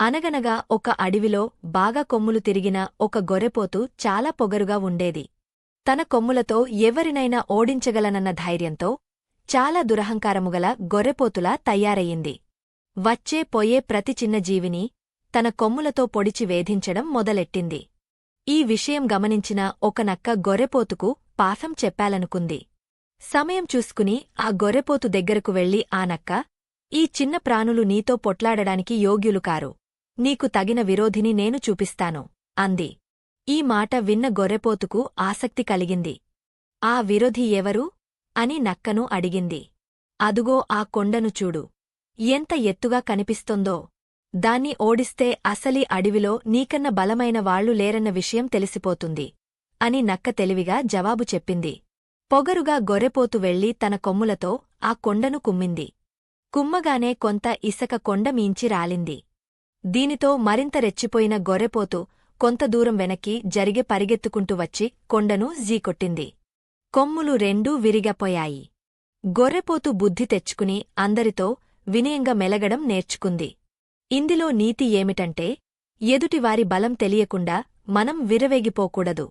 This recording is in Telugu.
అనగనగా ఒక అడవిలో బాగా కొమ్ములు తిరిగిన ఒక గొర్రెపోతు చాలా పొగరుగా ఉండేది. తన కొమ్ములతో ఎవరినైనా ఓడించగలనన్న ధైర్యంతో చాలా దురహంకారముగల గొర్రెపోతులా తయారయ్యింది. వచ్చే పోయే ప్రతి చిన్న జీవిని తన కొమ్ములతో పొడిచి వేధించడం మొదలెట్టింది. ఈ విషయం గమనించిన ఒక నక్క గొర్రెపోతుకు పాఠం చెప్పాలనుకుంది. సమయం చూసుకుని ఆ గొర్రెపోతు దగ్గరకు వెళ్ళి ఆ నక్క ఈ చిన్న ప్రాణులు నీతో పొట్లాడడానికి యోగ్యులు కారు. నీకు తగిన విరోధిని నేను చూపిస్తాను అంది. ఈ మాట విన్న గొర్రెపోతుకు ఆసక్తి కలిగింది. ఆ విరోధి ఎవరు? అని నక్కను అడిగింది. అదుగో ఆ కొండను చూడు. ఎంత ఎత్తుగా కనిపిస్తోందో. దాన్ని ఓడిస్తే అసలీ అడవిలో నీకన్న బలమైన వాళ్ళు లేరన్న విషయం తెలిసిపోతుంది అని నక్క తెలివిగా జవాబు చెప్పింది. పొగరుగా గొర్రెపోతు వెళ్ళి తన కొమ్ములతో ఆ కొండను కుమ్మింది. కుమ్మగానే కొంత ఇసక కొండ మీంచి రాలింది. దీనితో మరింత రెచ్చిపోయిన గొర్రెపోతు కొంత దూరం వెనక్కి జరిగే పరిగెత్తుకుంటూ వచ్చి కొండను జీకొట్టింది. కొమ్ములు రెండూ విరిగపోయాయి. గొర్రెపోతు బుద్ధి తెచ్చుకుని అందరితో వినయంగా మెలగడం నేర్చుకుంది. ఇందులో నీతి ఏమిటంటే ఎదుటివారి బలం తెలియకుండా మనం విరవేగిపోకూడదు.